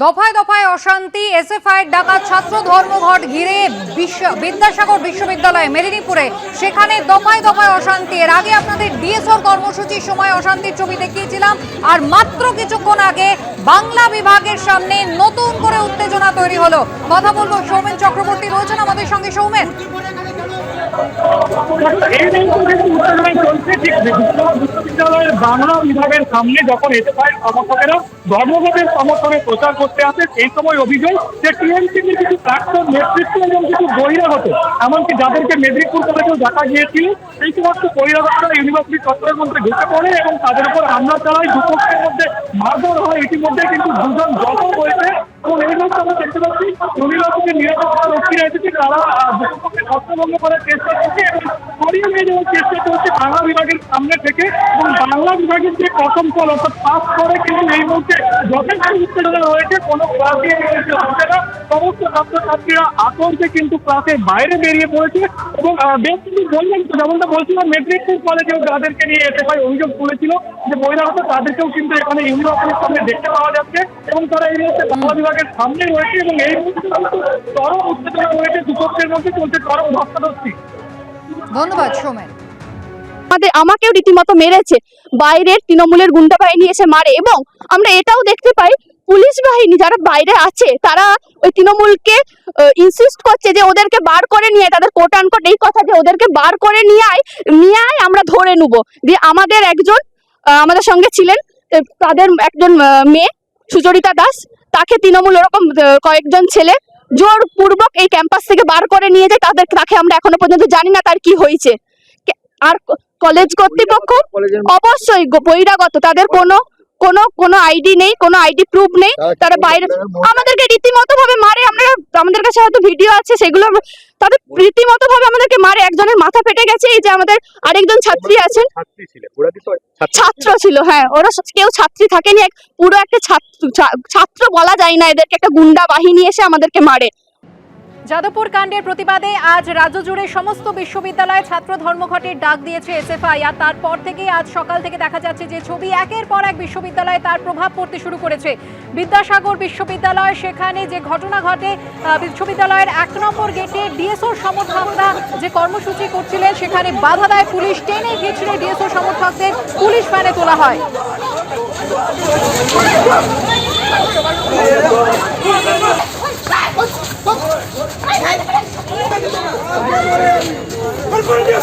দফায় দফায় অশান্তি এসএফআই ডাকা ছাত্র ধর্মঘট ঘিরে বিশ্ব বিদ্যাসাগর বিশ্ববিদ্যালয় মেদিনীপুরে। সেখানে দফায় দফায় অশান্তি। এর আগে আপনাদের ডিএসওর কর্মসূচির সময় অশান্তির ছবি দেখিয়েছিলাম। আর মাত্র কিছুক্ষণ আগে বাংলা বিভাগের সামনে নতুন করে উত্তেজনা তৈরি হলো। কথা বলব সৌমেন চক্রবর্তী। রয়েছেন আমাদের সঙ্গে সৌমেন। এমনকি যাদেরকে মেদিনীপুর কলেজেও দেখা গিয়েছিল, সেই সমস্ত বহিরাগতরা ইউনিভার্সিটি চত্বরের মধ্যে ঢুকে পড়ে এবং তাদের উপর হামলা চালায়। দুপক্ষের মধ্যে মারধর হয় ইতিমধ্যে, কিন্তু দুজন জখম হয়েছে। এবং এই মুহূর্তে আমরা দেখতে পাচ্ছি ইউনিভার্সিটির নিরাপত্তা রক্ষীরা এসেছে তারা ছত্রভঙ্গ করার চেষ্টা করছে এবং সরিয়ে নিয়ে যাওয়ার চেষ্টা করছে বাংলা বিভাগের সামনে থেকে এবং বাংলা বিভাগের যে প্রথম ফল অর্থাৎ পাস করে কিন্তু এই মুহূর্তে যথেষ্ট উত্তেজনা রয়েছে। কোনো ক্লাসে রয়েছে হচ্ছে না। সমস্ত ছাত্রছাত্রীরা আতঙ্কে কিন্তু ক্লাসের বাইরে বেরিয়ে পড়েছে এবং বেশ কিছু বললেন যেমনটা বলছিলাম মেদিনীপুর কলেজেও যাদেরকে নিয়ে এসে ভাই অভিযোগ তুলেছিল যে বহিরাগত, তাদেরকেও কিন্তু এখানে ইউনিভার্সিটির সামনে দেখতে পাওয়া যাচ্ছে। এবং তারা এই মুহূর্তে বাংলা বিভাগের সামনে রয়েছে এবং এই মুহূর্তে চরম উত্তেজনা রয়েছে দুপক্ষের মধ্যে চলছে চরম ধস্তাধস্তি। ধন্যবাদ সৌমেন। আমাদের আমাকেও রীতিমতো মেরেছে। বাইরের তৃণমূলের গুন্ডা বাহিনী এসে মারে এবং আমরা এটাও দেখতে পাই পুলিশ বাহিনী যারা বাইরে আছে তারা ওই তৃণমূলকে ইনসিস্ট করছে যে ওদেরকে বার করে নিয়ে তাদের কোট আনকোট এই কথা যে ওদেরকে বার করে নিয়ে আয় নিয়ে আয় আমরা ধরে নেব। দিয়ে আমাদের একজন আমাদের সঙ্গে ছিলেন তাদের একজন মেয়ে সুচরিতা দাস তাকে তৃণমূল ওরকম কয়েকজন ছেলে জোরপূর্বক এই ক্যাম্পাস থেকে বার করে নিয়ে যায় তাদের তাকে আমরা এখনও পর্যন্ত জানি না তার কি হয়েছে। আর কলেজ কর্তৃপক্ষ অবশ্যই বহিরাগত তাদের কোনো কোনো কোনো আইডি নেই কোনো আইডি প্রুফ নেই তারা বাইরে আমাদেরকে রীতিমতো ভাবে মারে আমরা আমাদের কাছে হয়তো ভিডিও আছে সেগুলো তাদের রীতিমতো ভাবে আমাদেরকে মারে একজনের মাথা ফেটে গেছে এই যে আমাদের আরেকজন ছাত্রী আছেন। ছাত্রী ছিল হ্যাঁ ওরা কেউ ছাত্রী থাকেনি এক পুরো একটা ছাত্র ছাত্র বলা যায় না এদেরকে একটা গুন্ডা বাহিনী এসে আমাদেরকে মারে। যাদবপুর কাণ্ডের প্রতিবাদে আজ রাজ্য জুড়ে সমস্ত বিশ্ববিদ্যালয়ে ছাত্র ধর্মঘটের ডাক দিয়েছে এসএফআই, আর তারপর থেকেই আজ সকাল থেকে দেখা যাচ্ছে যে ছবি একের পর এক বিশ্ববিদ্যালয়ে তার প্রভাব পড়তে শুরু করেছে। বিদ্যাসাগর বিশ্ববিদ্যালয়, সেখানে যে ঘটনা ঘটে বিশ্ববিদ্যালয়ের এক নম্বর গেটে ডিএসওর সমর্থকরা যে কর্মসূচি করছিলেন, সেখানে বাধা দেয় পুলিশ, টেনে ঘিচড়ে ডিএসও সমর্থকদের, পুলিশ ভ্যানে তোলা হয়।